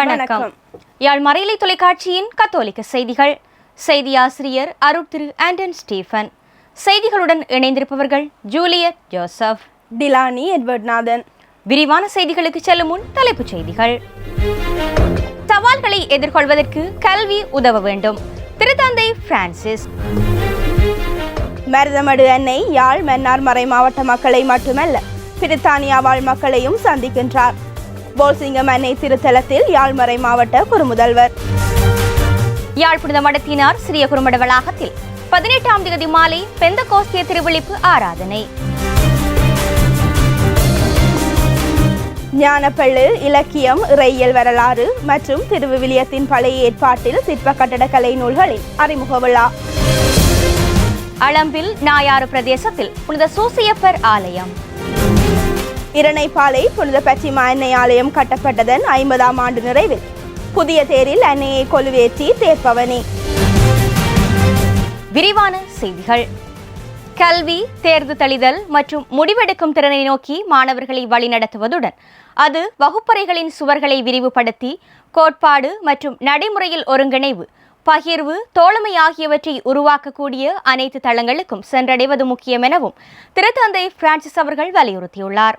வணக்கம். யாழ் மறையலை தொலைக்காட்சியின் கத்தோலிக்க செய்திகள். செய்தி ஆசிரியர் அருட்திரு ஆண்டன் ஸ்டீஃபன் செய்திகளுடன் இணைந்திருப்பவர்கள் Juliet Joseph. Dilani Edward Nathan விரிவான செய்திகளுக்கு செல்லும் முன் தலைப்புச் செய்திகள். சவால்களை எதிர்கொள்வதற்கு கல்வி உதவ வேண்டும். திருத்தந்தை பிரான்சிஸ். மருதமடு அன்னை யாழ் மன்னார் மறை மாவட்ட மக்களை மட்டுமல்ல பிரித்தானியா வாழ் மக்களையும் சந்திக்கின்றார். போல்சிங்கம் அன்னை திருத்தலத்தில் யாழ்மறை மாவட்ட குறுமுதல்வர். யாழ் புனித மடத்தினார் சிறிய குறுமட வளாகத்தில் பதினெட்டாம் தேதி மாலை பெந்த கோஸ்திய திருவிழிப்பு ஆராதனை. ஞானப்பள்ளு இலக்கியம் இறையியல் வரலாறு மற்றும் திருவிவிலியத்தின் பழைய ஏற்பாட்டில் சிற்ப கட்டடக்கலை நூல்களின் அறிமுக விழா. அளம்பில் நாயாறு பிரதேசத்தில் புனித சூசியப்பர் ஆலயம். இரணைப்பாலை புனித பச்சிமா எண்ணெய் ஆலயம் கட்டப்பட்டதன் ஐம்பதாம் ஆண்டு நிறைவில். புதிய தேரில் அன்னையை கொலுவேற்றி தேர்ப்பவனி. விரிவான செய்திகள். கல்வி தேர்வு தெளிதல் மற்றும் முடிவெடுக்கும் திறனை நோக்கி மாணவர்களை வழிநடத்துவதுடன் அது வகுப்பறைகளின் சுவர்களை விரிவுபடுத்தி கோட்பாடு மற்றும் நடைமுறையில் ஒருங்கிணைவு பகிர்வு தோழமை ஆகியவற்றை உருவாக்கக்கூடிய அனைத்து தளங்களுக்கும் சென்றடைவது முக்கியம் எனவும் திருத்தந்தை பிரான்சிஸ் அவர்கள் வலியுறுத்தியுள்ளார்.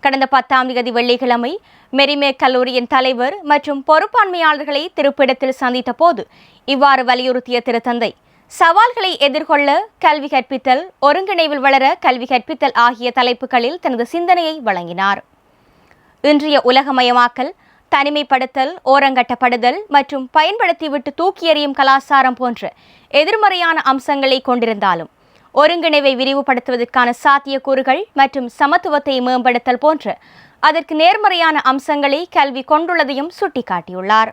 கடந்த பத்தாம் தேதி வெள்ளிக்கிழமை மெரிமே கல்லூரியின் தலைவர் மற்றும் பொறுப்பாண்மையாளர்களை திருப்பிடத்தில் சந்தித்த போது இவ்வாறு வலியுறுத்திய திருத்தந்தை சவால்களை எதிர்கொள்ள கல்வி கற்பித்தல் ஒருங்கிணைவில் வளர கல்வி கற்பித்தல் ஆகிய தலைப்புகளில் தனது சிந்தனையை வழங்கினார். இன்றைய உலகமயமாக்கல் தனிமைப்படுத்தல் ஓரங்கட்டப்படுதல் மற்றும் பயன்படுத்திவிட்டு தூக்கி எறியும் கலாச்சாரம் போன்ற எதிர்மறையான அம்சங்களை கொண்டிருந்தாலும் ஒருங்கிணைவை விரிவுபடுத்துவதற்கான சாத்தியக்கூறுகள் மற்றும் சமத்துவத்தை மேம்படுத்தல் போன்ற அதற்கு நேர்மறையான அம்சங்களை கல்வி கொண்டுள்ளதையும் சுட்டிக்காட்டியுள்ளார்.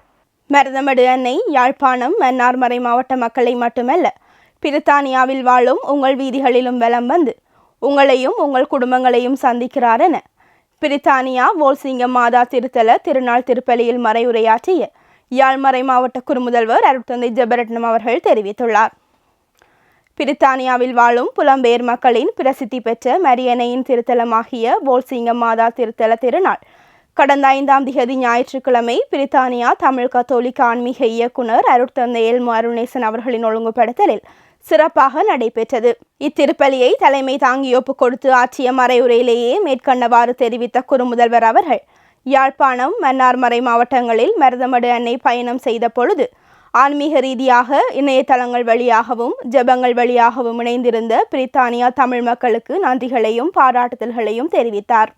மருதமடு அன்னை யாழ்ப்பாணம் மன்னார்மறை மாவட்ட மக்களை மட்டுமல்ல பிரித்தானியாவில் வாழும் உங்கள் வீதிகளிலும் வலம் வந்து உங்களையும் உங்கள் குடும்பங்களையும் சந்திக்கிறார் என பிரித்தானியா வோல்சிங்கம் மாதா திருத்தல திருநாள் திருப்பலியில் மறையுரையாற்றிய யாழ்மறை மாவட்ட குறுமுதல்வர் அருட்தந்தை ஜெபரட்னம் அவர்கள் தெரிவித்துள்ளார். பிரித்தானியாவில் வாழும் புலம்பெயர் மக்களின் பிரசித்தி பெற்ற மரியணையின் திருத்தலமாகிய போல்சிங்கம் மாதா திருத்தல திருநாள். கடந்த ஐந்தாம் திகதி ஞாயிற்றுக்கிழமை பிரித்தானியா தமிழ் கத்தோலிக்க ஆன்மீக இயக்குனர் அருட்தந்தை எல்மு அருணேசன் அவர்களின் ஒழுங்குபடுத்தலில் சிறப்பாக நடைபெற்றது. இத்திருப்பலியை தலைமை தாங்கி ஒப்பு கொடுத்து ஆற்றிய மறையுரையிலேயே மேற்கண்டவாறு தெரிவித்த குறுமுதல்வர் அவர்கள் யாழ்ப்பாணம் மன்னார்மறை மாவட்டங்களில் மருதமடு அன்னை பயணம் செய்த பொழுது ஆன்மீக ரீதியாக இணையதளங்கள் வழியாகவும் ஜெபங்கள் வழியாகவும் இணைந்திருந்த பிரித்தானியா தமிழ் மக்களுக்கு நன்றிகளையும் பாராட்டுதல்களையும் தெரிவித்தார்.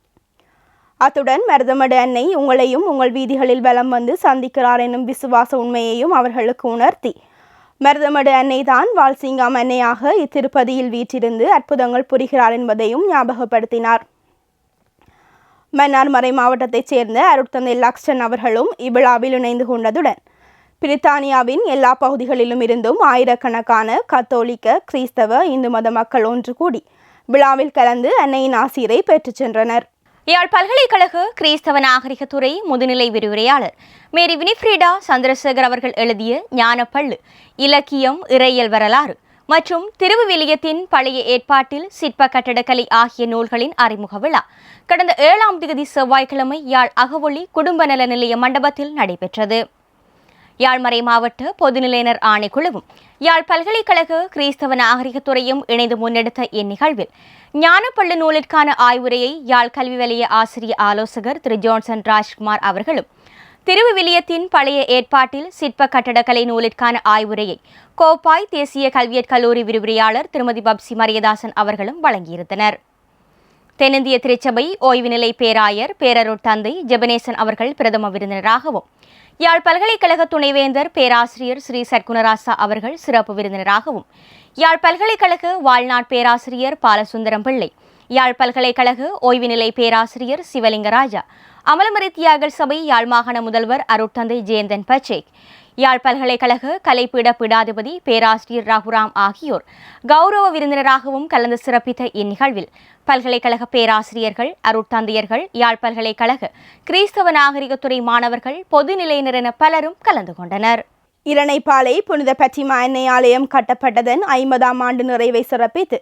அத்துடன் மருதமடு அன்னை உங்களையும் உங்கள் வீதிகளில் வலம் வந்து சந்திக்கிறார் எனும் விசுவாச உண்மையையும் அவர்களுக்கு உணர்த்தி. மருதமடு அன்னை தான் வால்சிங்காம் அன்னையாக இத்திருப்பதியில் வீற்றிருந்து அற்புதங்கள் புரிகிறார் என்பதையும் ஞாபகப்படுத்தினார். மன்னார்மறை மாவட்டத்தைச் சேர்ந்த அருட்தந்தை லக்ஷன் அவர்களும் இவ்விழாவில் இணைந்து கொண்டதுடன் பிரித்தானியாவின் எல்லா பகுதிகளிலும் இருந்தும் ஆயிரக்கணக்கான கத்தோலிக்க கிறிஸ்தவ இந்து மத மக்கள் ஒன்று கூடி விழாவில் கலந்து அன்னையின் ஆசிரை பெற்றுச் சென்றனர். யாழ் பல்கலைக்கழக கிறிஸ்தவ நாகரிகத்துறை முதுநிலை விரிவுரையாளர் மேரி வினிஃப்ரீடா சந்திரசேகர் அவர்கள் எழுதிய ஞானப்பள்ளு இலக்கியம் இறையல் வரலாறு மற்றும் திருவுவிலியத்தின் பழைய ஏற்பாட்டில் சிற்ப கட்டடக்கலை ஆகிய நூல்களின் அறிமுக விழா கடந்த ஏழாம் தேதி செவ்வாய்க்கிழமை யாழ் அகவொளி குடும்ப நல நிலைய மண்டபத்தில் நடைபெற்றது. யாழ்மறை மாவட்ட பொதுநிலையினர் ஆணைக்குழுவும் யாழ் பல்கலைக்கழக கிறிஸ்தவ நாகரிகத்துறையும் இணைந்து முன்னெடுத்த இந்நிகழ்வில் ஞானப்பள்ளு நூலிற்கான ஆய்வுரையை யாழ் கல்வி வலய ஆசிரிய ஆலோசகர் திரு ஜான்சன் ராஜ்குமார் அவர்களும் திருவிவிலியத்தின் பழைய ஏற்பாட்டில் சிற்ப கட்டடக்கலை நூலிற்கான ஆய்வுரையை கோப்பாய் தேசிய கல்வியற் கல்லூரி விரிவுரையாளர் திருமதி பப்சி மரியதாசன் அவர்களும் வழங்கியிருந்தனர். தென்னிந்திய திருச்சபை ஓய்வு நிலை பேராயர் பேரருட் தந்தை ஜெபனேசன் அவர்கள் பிரதம விருந்தினராகவும் யாழ் பல்கலைக்கழக துணைவேந்தர் பேராசிரியர் ஸ்ரீ சர்க்குணராசா அவர்கள் சிறப்பு விருந்தினராகவும் யாழ் பல்கலைக்கழக வாழ்நாட் பேராசிரியர் பாலசுந்தரம் பிள்ளை யாழ் பல்கலைக்கழக ஓய்வு நிலை பேராசிரியர் சிவலிங்கராஜா அமலமரி தியாகர் சபை யாழ் மாகாண முதல்வர் அருட்தந்தை ஜெயந்தன் பச்சேக் யாழ் பல்கலைக்கழக கலைப்பீட பீடாதிபதி பேராசிரியர் ரகுராம் ஆகியோர் கௌரவ விருந்தினராகவும் கலந்து சிறப்பித்த இந்நிகழ்வில் பல்கலைக்கழக பேராசிரியர்கள் அருட்தந்தையர்கள் யாழ் பல்கலைக்கழக கிறிஸ்தவ நாகரிகத்துறை மாணவர்கள் பொதுநிலையினர் என பலரும் கலந்து கொண்டனர். இரணைப்பாலை புனித பற்றிமா அன்னை ஆலயம் கட்டப்பட்டதன் ஐம்பதாம் ஆண்டு நிறைவை சிறப்பித்து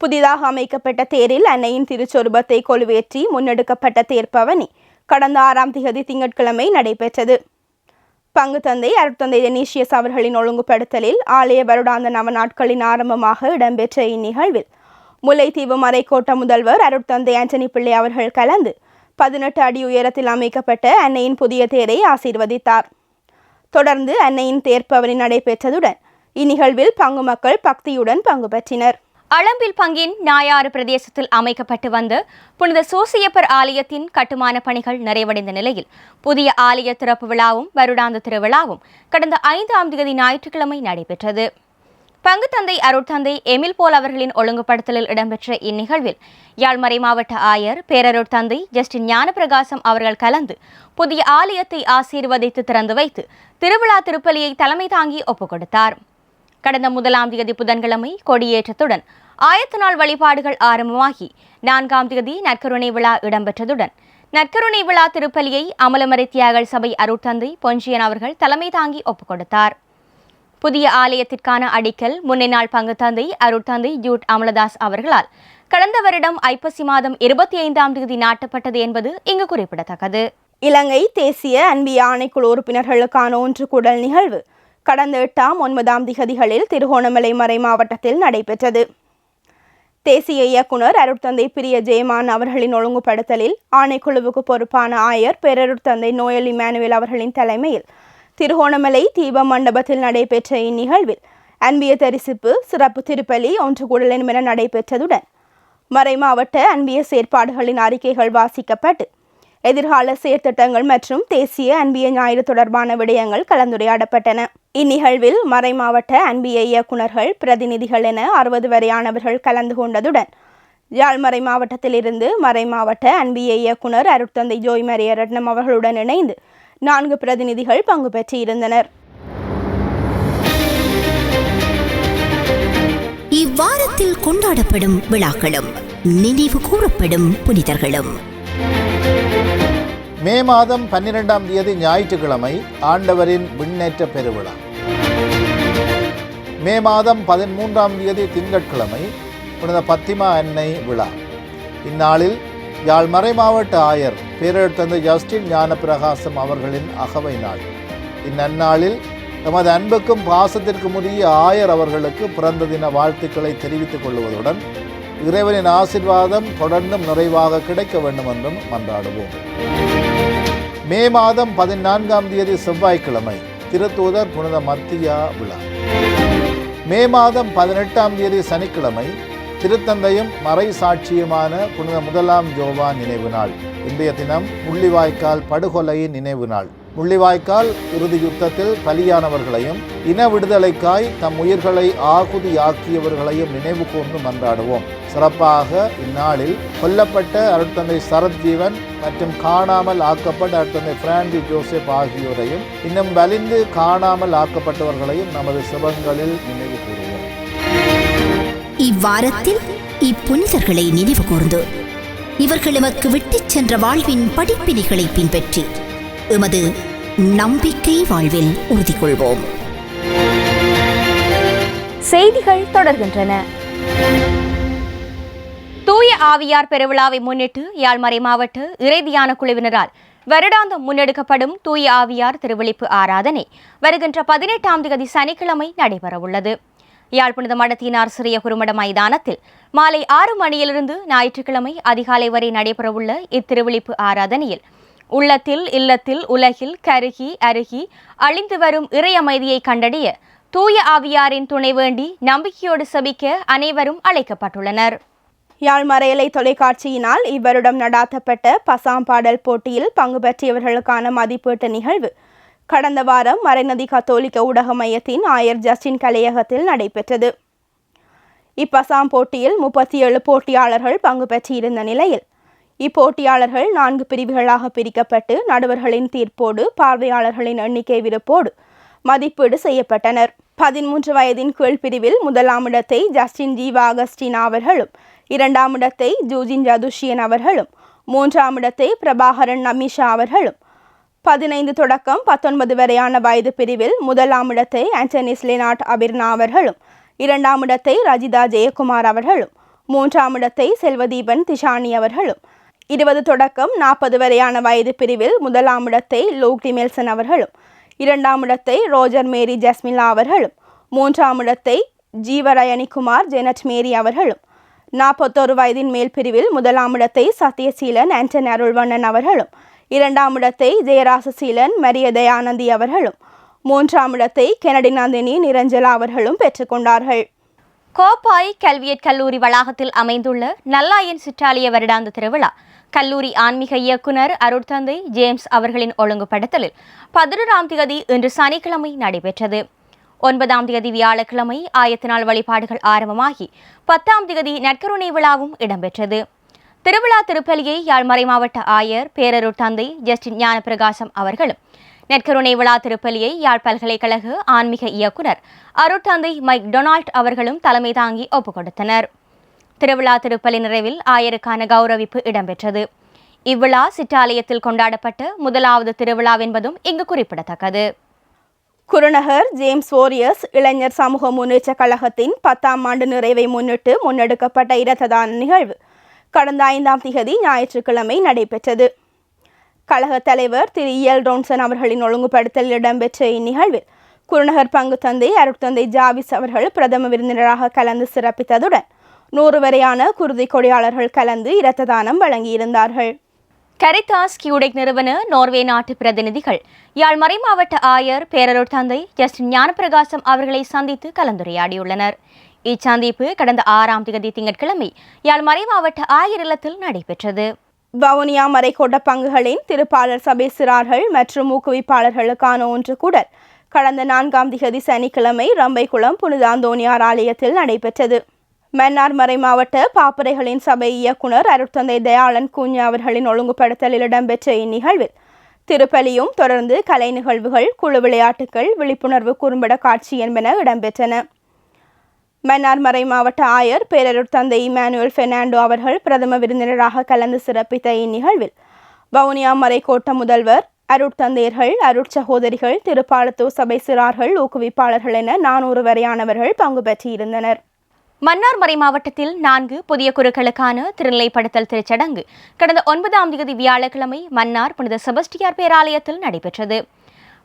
புதிதாக அமைக்கப்பட்ட தேரில் அன்னையின் திருச்சொருபத்தை கொலுவேற்றி முன்னெடுக்கப்பட்ட தேர்ப்பவனி கடந்த ஆறாம் திகதி திங்கட்கிழமை நடைபெற்றது. பங்கு தந்தை அருட்தந்தை டெனீஷியஸ் அவர்களின் ஒழுங்குபடுத்தலில் ஆலய வருடாந்த நவ நாட்களின் ஆரம்பமாக இடம்பெற்ற இந்நிகழ்வில் முல்லைத்தீவு மறைக்கோட்ட முதல்வர் அருட்தந்தை ஆண்டனி பிள்ளை அவர்கள் கலந்து பதினெட்டு அடி உயரத்தில் அமைக்கப்பட்ட அன்னையின் புதிய தேரை ஆசீர்வதித்தார். தொடர்ந்து அன்னையின் தேர்ப்பவனி நடைபெற்றதுடன் இந்நிகழ்வில் பங்கு மக்கள் பக்தியுடன் பங்கு பெற்றினர். அளம்பில் பங்கின் நாயாறு பிரதேசத்தில் அமைக்கப்பட்டு வந்த புனித சூசியப்பர் ஆலயத்தின் கட்டுமான பணிகள் நிறைவடைந்த நிலையில் புதிய ஆலய திறப்பு விழாவும் வருடாந்த திருவிழாவும் கடந்த ஐந்தாம் தேதி ஞாயிற்றுக்கிழமை நடைபெற்றது. பங்குத்தந்தை அருட்தந்தை எமில் போல் அவர்களின் ஒழுங்குபடுத்தலில் இடம்பெற்ற இந்நிகழ்வில் யாழ்மறை மாவட்ட ஆயர் பேரருட்தந்தை ஜஸ்டின் ஞானபிரகாசம் அவர்கள் கலந்து புதிய ஆலயத்தை ஆசீர்வதித்து திறந்து வைத்து திருவிழா திருப்பலியை தலைமை தாங்கி ஒப்புக் கொடுத்தார் கடந்த முதலாம் தேதி புதன்கிழமை கொடியேற்றத்துடன் ஆயத்த நாள் வழிபாடுகள் ஆரம்பமாகி நான்காம் தேதி நற்கருணை விழா இடம்பெற்றதுடன் நற்கருணை விழா திருப்பலியை அமலமறை தியாகல் சபை அருட்தந்தை பொன்சியன் அவர்கள் தலைமை தாங்கி ஒப்புக் கொடுத்தார் புதிய ஆலயத்திற்கான அடிக்கல் முன்னினாள் பங்கு தந்தை அருட்தந்தை ஜூட் அமலதாஸ் அவர்களால் கடந்த வருடம் ஐப்பசி மாதம் இருபத்தி ஐந்தாம் தேதி நாட்டப்பட்டது என்பது இங்கு குறிப்பிடத்தக்கது. இலங்கை தேசிய அன்பிய ஆணைக்குழு உறுப்பினர்களுக்கான ஒன்று கூடல் நிகழ்வு கடந்த எட்டாம் ஒன்பதாம் திகதிகளில் திருகோணமலை மறை மாவட்டத்தில் நடைபெற்றது. தேசிய இயக்குனர் அருட்தந்தை பிரிய ஜெயமான் அவர்களின் ஒழுங்குபடுத்தலில் ஆணைக்குழுவுக்கு பொறுப்பான ஆயர் பேரருட்தந்தை நோயல் இமானுவேல் அவர்களின் தலைமையில் திருகோணமலை தீப மண்டபத்தில் நடைபெற்ற இந்நிகழ்வில் அன்பிய தரிசிப்பு சிறப்பு திருப்பலி ஒன்று கூடலும் என நடைபெற்றதுடன் மறைமாவட்ட அன்பிய செயற்பாடுகளின் அறிக்கைகள் வாசிக்கப்பட்டு எதிர்கால செயற்திட்டங்கள் மற்றும் தேசிய அன்பிய ஞாயிறு தொடர்பான விடயங்கள் கலந்துரையாடப்பட்டன. இந்நிகழ்வில் மறைமாவட்ட அன்பிய இயக்குநர்கள் பிரதிநிதிகள் என அறுபது வரையானவர்கள் கலந்து கொண்டதுடன் யாழ்மறை மாவட்டத்திலிருந்து மறை மாவட்ட அன்பிய இயக்குனர் அருட்தந்தை ஜோய் மரிய ரட்னம் அவர்களுடன் இணைந்து நான்கு பிரதிநிதிகள் பங்கு பெற்றிருந்தனர். இவ்வாரத்தில் கொண்டாடப்படும் விழாக்களும் நினைவு கூறப்படும் புனிதர்களும். மே மாதம் பன்னிரெண்டாம் தேதி ஞாயிற்றுக்கிழமை ஆண்டவரின் விண்ணேற்ற பெருவிழா. மே மாதம் பதிமூன்றாம் தேதி திங்கட்கிழமை புனித பத்திமா அன்னை விழா. இந்நாளில் யாழ் மறை மாவட்ட ஆயர் பேரெழுத்தந்தை ஜஸ்டின் ஞானப்பிரகாசம் அவர்களின் அகவை நாள். இந்நன்னாளில் தமது அன்புக்கும் பாசத்திற்கும் உரிய ஆயர் அவர்களுக்கு பிறந்த தின வாழ்த்துக்களை தெரிவித்துக் கொள்வதுடன் இறைவனின் ஆசிர்வாதம் தொடர்ந்தும் நிறைவாக கிடைக்க வேண்டும் என்றும் மன்றாடுவோம். மே மாதம் பதினான்காம் தேதி செவ்வாய்க்கிழமை திருத்தூதர் புனித மத்தியா விழா. மே மாதம் பதினெட்டாம் தேதி சனிக்கிழமை திருத்தந்தையும் மறை சாட்சியுமான புனித முதலாம் ஜோவா நினைவு நாள். இன்றைய தினம் முள்ளிவாய்க்கால் படுகொலையின் நினைவு நாள். முள்ளிவாய்க்கால் இறுதி யுத்தத்தில் பலியானவர்களையும் இன விடுதலைக்காய் தம் உயிர்களை ஆகுதியாக்கியவர்களையும் நினைவு கூர்ந்து மன்றாடுவோம். சிறப்பாக இந்நாளில் கொல்லப்பட்ட அருட்தந்தை சரத்ஜீவன் மற்றும் காணாமல் ஆக்கப்பட்ட அருட்தந்தை பிராண்டி ஜோசப் ஆகியோரையும் இன்னும் வலிந்து காணாமல் ஆக்கப்பட்டவர்களையும் நமது சிவங்களில் நினைவு கூறுவோம். இவ்வாரத்தில் இப்புனிதர்களை நினைவு கூர்ந்து இவர்கள் எமக்கு விட்டுச் சென்ற வாழ்வின் படிப்பினைகளை பின்பற்றி எமது நம்பிக்கை வாழ்வில் உறுதி கொள்வோம் செய்திகள் தொடர்கின்றன. தூய ஆவியார் பெருவிழாவை முன்னிட்டு யாழ்மறை மாவட்ட இறைதியான குழுவினரால் வருடாந்தம் முன்னெடுக்கப்படும் தூய ஆவியார் திருவிழிப்பு ஆராதனை வருகின்ற பதினெட்டாம் தேதி சனிக்கிழமை நடைபெறவுள்ளது. யாழ்ப்புனித மடத்தினார் சிறிய குருமட மைதானத்தில் மாலை ஆறு மணியிலிருந்து ஞாயிற்றுக்கிழமை அதிகாலை வரை நடைபெறவுள்ள இத்திருவிழிப்பு ஆராதனையில் உள்ளத்தில் இல்லத்தில் உலகில் கருகி அருகி அழிந்து வரும் இறையமைதியை கண்டறிய தூய ஆவியாரின் துணை வேண்டி நம்பிக்கையோடு சபிக்க அனைவரும் அழைக்கப்பட்டுள்ளனர். யாழ் மறையலை தொலைக்காட்சியினால் இவ்வருடம் நடாத்தப்பட்ட பசாம் பாடல் போட்டியில் பங்கு பெற்றியவர்களுக்கான மதிப்பீட்டு நிகழ்வு கடந்த வாரம் மறைநதி கத்தோலிக்க ஊடக மையத்தின் ஆயர் ஜஸ்டின் கலையகத்தில் நடைபெற்றது. இப்பசாம் போட்டியில் முப்பத்தி ஏழு போட்டியாளர்கள் பங்கு பெற்றிருந்த நிலையில் இப்போட்டியாளர்கள் நான்கு பிரிவுகளாக பிரிக்கப்பட்டு நடுவர்களின் தீர்ப்போடு பார்வையாளர்களின் எண்ணிக்கை விருப்போடு மதிப்பீடு செய்யப்பட்டனர். பதிமூன்று வயதின் கீழ் பிரிவில் முதலாம் இடத்தை ஜஸ்டின் ஜீவா அகஸ்டின் அவர்களும் இரண்டாம் இடத்தை ஜூஜின் ஜதுஷியன் அவர்களும் மூன்றாம் இடத்தை பிரபாகரன் நமிஷா அவர்களும். பதினைந்து தொடக்கம் பத்தொன்பது வரையான வயது பிரிவில் முதலாம் இடத்தை ஆண்டனிஸ் லெனாட் அபிர்னா அவர்களும் இரண்டாம் இடத்தை ரஜிதா ஜெயக்குமார் அவர்களும் மூன்றாம் இடத்தை செல்வதீபன் திஷானி அவர்களும் இருபது தொடக்கம் நாற்பது வரையான வயது பிரிவில் முதலாம் இடத்தை லூக் டிமெல்சன் அவர்களும் இரண்டாம் இடத்தை ரோஜர் மேரி ஜஸ்மிலா அவர்களும் மூன்றாம் இடத்தை ஜீவரயணிகுமார் ஜெனட் மேரி அவர்களும் நாற்பத்தோரு வயதின் மேல் பிரிவில் முதலாம் இடத்தை சத்யசீலன் ஆண்டன் அருள்வண்ணன் அவர்களும் இரண்டாம் இடத்தை ஜெயராசசீலன் மரிய தயானந்தி அவர்களும் மூன்றாம் இடத்தை கெனடி நந்தினி நிரஞ்சலா அவர்களும் பெற்றுக்கொண்டார்கள் கோப்பாய் கல்வியற் கல்லூரி வளாகத்தில் அமைந்துள்ள நல்லாயன் சிற்றாலய வருடாந்த திருவிழா கல்லூரி ஆன்மீக இயக்குனர் அருட்தந்தை ஜேம்ஸ் அவர்களின் ஒழுங்குபடுத்தலில் பதினொன்றாம் தேதி இன்று சனிக்கிழமை நடைபெற்றது. ஒன்பதாம் தேதி வியாழக்கிழமை ஆயத்த நாள் வழிபாடுகள் ஆரம்பமாகி பத்தாம் தேதி நற்கருணை விழாவும் இடம்பெற்றது. திருவிழா திருப்பலியை யாழ்மறை மாவட்ட ஆயர் பேரருட் தந்தை ஜஸ்டின் ஞானப்பிரகாசம் அவர்களும் நெற்கருணை விழா திருப்பலியை யாழ் பல்கலைக்கழக ஆன்மீக இயக்குனர் அருட்தந்தை மைக் டொனால்ட் அவர்களும் தலைமை தாங்கி ஒப்புக் கொடுத்தனர் திருவிழா திருப்பலி நிறைவில் ஆயருக்கான கௌரவிப்பு இடம்பெற்றது. இவ்விழா சிற்றாலயத்தில் கொண்டாடப்பட்ட முதலாவது திருவிழாவென்பதும் இங்கு குறிப்பிடத்தக்கது. குருநகர் ஜேம்ஸ் ஓரியஸ் இளைஞர் சமூக முன்னேற்ற கழகத்தின் பத்தாம் ஆண்டு நிறைவை முன்னிட்டு முன்னெடுக்கப்பட்ட இரத்ததான நிகழ்வு கடந்த ஐந்தாம் திகதி ஞாயிற்றுக்கிழமை நடைபெற்றது. கழக தலைவர் திரு இயல் டோன்சன் அவர்களின் ஒழுங்குபடுத்தலில் இடம்பெற்ற இந்நிகழ்வில் குருநகர் பங்கு தந்தை அருட்தந்தை ஜாவிஸ் அவர்கள் பிரதம விருந்தினராக கலந்து சிறப்பித்ததுடன் நூறு வரையான குருதி கொடியாளர்கள் கலந்து இரத்த தானம் வழங்கியிருந்தார்கள். கரிதாஸ் கியூடெக் நிறுவன நோர்வே நாட்டு பிரதிநிதிகள் யாழ் மறைமாவட்ட ஆயர் பேரருட் தந்தை ஜஸ்டின் ஞானப்பிரகாசம் அவர்களை சந்தித்து கலந்துரையாடியுள்ளனர். இச்சந்திப்பு கடந்த ஆறாம் தேதி திங்கட்கிழமை யாழ் மறைமாவட்ட ஆயர் இல்லத்தில் நடைபெற்றது. வவுனியா மறைக்கோட்ட பங்குகளின் திருப்பாளர் சபை சிறார்கள் மற்றும் ஊக்குவிப்பாளர்களுக்கான ஒன்று கூடல் கடந்த நான்காம் திகதி சனிக்கிழமை ரம்பைக்குளம் புனித அந்தோனியார் ஆலயத்தில் நடைபெற்றது. மன்னார்மறை மாவட்ட பாப்பரைகளின் சபை இயக்குனர் அருட்தந்தை தயாளன் கூஞ்சா அவர்களின் ஒழுங்குபடுத்தலில் இடம்பெற்ற இந்நிகழ்வில் திருப்பலியும் தொடர்ந்து கலை நிகழ்வுகள் குழு விளையாட்டுகள் விழிப்புணர்வு குறும்பட காட்சி என்பன இடம்பெற்றன. மன்னார்மறை மாவட்ட ஆயர் பேரருட் தந்தை இமானுவல் பெர்னாண்டோ அவர்கள் பிரதம விருந்தினராக கலந்து சிறப்பித்த இந்நிகழ்வில் வவுனியா மறைக்கோட்ட முதல்வர் அருட்தந்தையர்கள் அருட்சகோதரிகள் திருப்பாலத்தூர் சபை சிறார்கள் ஊக்குவிப்பாளர்கள் என நானூறு வரையானவர்கள் பங்கு பெற்றிருந்தனர். மன்னார் மறை மாவட்டத்தில் நான்கு புதிய குருக்களுக்கான திருநிலைப்படுத்தல் திருச்சடங்கு கடந்த ஒன்பதாம் தேதி வியாழக்கிழமை மன்னார் புனித செபஸ்டியார் பேராலயத்தில் நடைபெற்றது.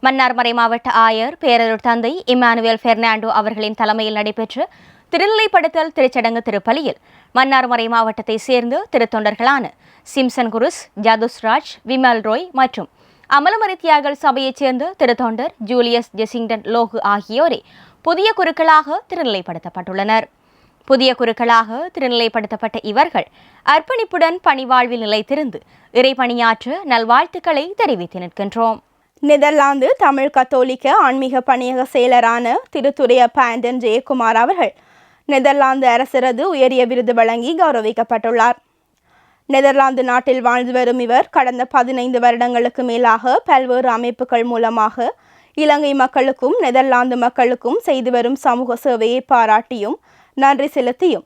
மன்னார் மறை மாவட்ட ஆயர் பேரரூர் தந்தை இமானுவேல் பெர்னாண்டோ அவர்களின் தலைமையில் நடைபெற்ற திருநிலைப்படுத்தல் திருச்சடங்கு திருப்பலியில் மன்னார் மறை மாவட்டத்தை சேர்ந்த திருத்தொண்டர்களான Simson Cruz Jathusraj Vimal Roy மற்றும் அமலமறை தியாகல் சபையைச் சேர்ந்த திருத்தொண்டர் ஜூலியஸ் ஜெசிங்டன் லோகு ஆகியோரே புதிய குருக்களாக திருநிலைப்படுத்தப்பட்டுள்ளனர். புதிய குருக்களாக திருநிலைப்படுத்தப்பட்ட இவர்கள் அர்ப்பணிப்புடன் பணிவாழ்வில் நிலைத்திருந்து இறைபணியாற்ற நல்வாழ்த்துக்களை தெரிவித்து நிற்கின்றோம். நெதர்லாந்து தமிழ் கத்தோலிக்க ஆன்மீக பணியக செயலரான திருத்துறைய பாண்டன் ஜெயக்குமார் அவர்கள் நெதர்லாந்து அரசரது உயரிய விருது வழங்கி கௌரவிக்கப்பட்டுள்ளார். நெதர்லாந்து நாட்டில் வாழ்ந்து வரும் இவர் கடந்த பதினைந்து வருடங்களுக்கு மேலாக பல்வேறு அமைப்புகள் மூலமாக இலங்கை மக்களுக்கும் நெதர்லாந்து மக்களுக்கும் செய்து வரும் சமூக சேவையை பாராட்டியும் நன்றி செலுத்தியும்.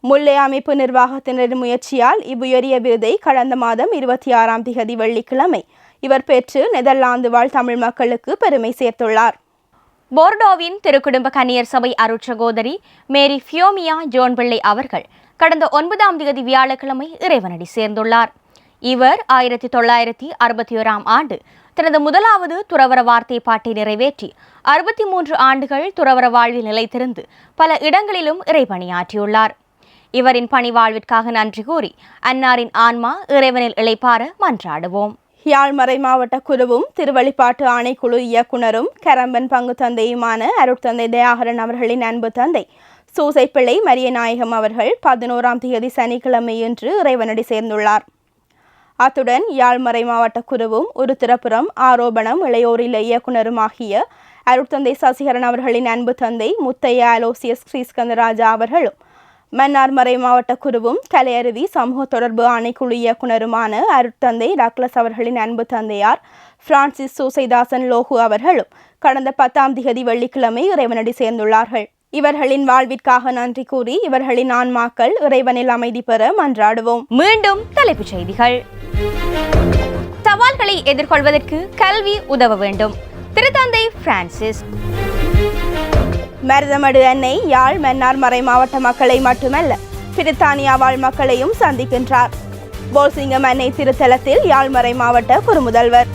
முல்லை அமைப்பு நிர்வாகத்தினரின் முயற்சியால் இவ்வுயரிய விருதை கடந்த மாதம் இருபத்தி ஆறாம் திகதி வெள்ளிக்கிழமை இவர் பெற்று நெதர்லாந்து வாழ் தமிழ் மக்களுக்கு பெருமை சேர்த்துள்ளார். போர்டோவின் திருக்குடும்ப கன்னியர் சபை அருட்சகோதரி மேரி ஃபியோமியா ஜோன் பிள்ளை அவர்கள் கடந்த ஒன்பதாம் தேதி வியாழக்கிழமை இறைவனடி சேர்ந்துள்ளார். இவர் ஆயிரத்தி தொள்ளாயிரத்தி அறுபத்தி ஓராம் ஆண்டு தனது முதலாவது துறவர வார்த்தை பாட்டை நிறைவேற்றி அறுபத்தி மூன்று ஆண்டுகள் துறவர வாழ்வில் நிலைத்திருந்து பல இடங்களிலும் இறைபணியாற்றியுள்ளார். இவரின் பணி வாழ்விற்காக நன்றி கூறி அன்னாரின் ஆன்மா இறைவனில் இழைப்பார மன்றாடுவோம். யாழ்மறை மாவட்ட குழுவும் திருவழிப்பாட்டு ஆணைக்குழு இயக்குனரும் கரம்பன் பங்கு தந்தையுமான அருட்தந்தை தயாகரன் அவர்களின் அன்பு தந்தை சூசைப்பிள்ளை மரியநாயகம் அவர்கள் பதினோராம் தேதி சனிக்கிழமையன்று இறைவனடி சேர்ந்துள்ளார். அத்துடன் யாழ்மறை மாவட்ட குருவும் ஒரு திறப்புறம் ஆரோபணம் இளையோரில் இயக்குனருமாகிய அருட்தந்தை சசிகரன் அவர்களின் அன்பு தந்தை முத்தையா அலோசியஸ் ஸ்ரீஸ்கந்தராஜா அவர்களும் மன்னார் மறை மாவட்ட குருவும் கலையருவி சமூக தொடர்பு ஆணைக்குழு இயக்குனருமான அருட்தந்தை டக்ளஸ் அவர்களின் அன்பு தந்தையார் பிரான்சிஸ் சூசைதாசன் லோகு அவர்களும் கடந்த பத்தாம் திகதி வெள்ளிக்கிழமை இறைவனடி சேர்ந்துள்ளார்கள். இவர்களின் வாழ்விற்காக நன்றி கூறி இவர்களின் ஆன்மாக்கள் இறைவனில் அமைதி பெற மன்றாடுவோம். மீண்டும் தலைப்புச் செய்திகள். சவால்களை எதிர்கொள்வதற்கு கல்வி உதவ வேண்டும். திருத்தந்தை பிரான்சிஸ். மருதமடு அன்னை யாழ் மன்னார் மறை மாவட்ட மக்களை மட்டுமல்ல பிரித்தானியா வாழ் மக்களையும் சந்திக்கின்றார். போல்சிங்கம் அன்னை திருத்தலத்தில் யாழ்மறை மாவட்ட குறுமுதல்வர்.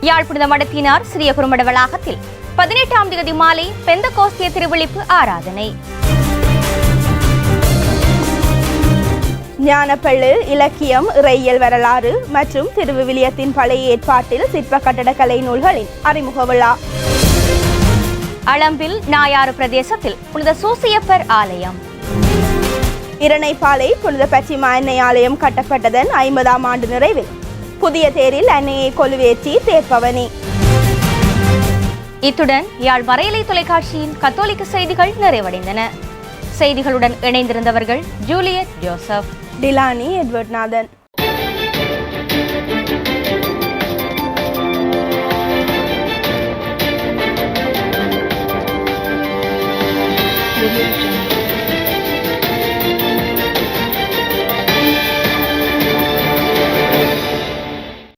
யாழ் புனித மடத்தினார் சிறிய குறுமட வளாகத்தில் பதினெட்டாம் தேதி மாலை பெந்த கோஸ்திய திருவிழிப்பு ஆராதனை. ஞானப்பள்ளு இலக்கியம் இறையியல் வரலாறு மற்றும் திருவிவிலியத்தின் பழைய ஏற்பாட்டில் சிற்ப கட்டடக்கலை நூல்களின் அறிமுக விழா. அளம்பில் நாயாறு பிரதேசத்தில் புனித சூசியப்பர் ஆலயம். இரணைப்பாலை புனித பச்சிமா அன்னை ஆலயம் கட்டப்பட்டதன் ஐம்பதாம் ஆண்டு நிறைவில். புதிய தேரில் அன்னையை கொலுவேற்றி தேர்ப்பவனி. இத்துடன் யாழ் மறையலை தொலைக்காட்சியின் கத்தோலிக்க செய்திகள் நிறைவடைந்தன செய்திகளுடன் இணைந்திருந்தவர்கள் Juliet Joseph Dilani Edward Nathan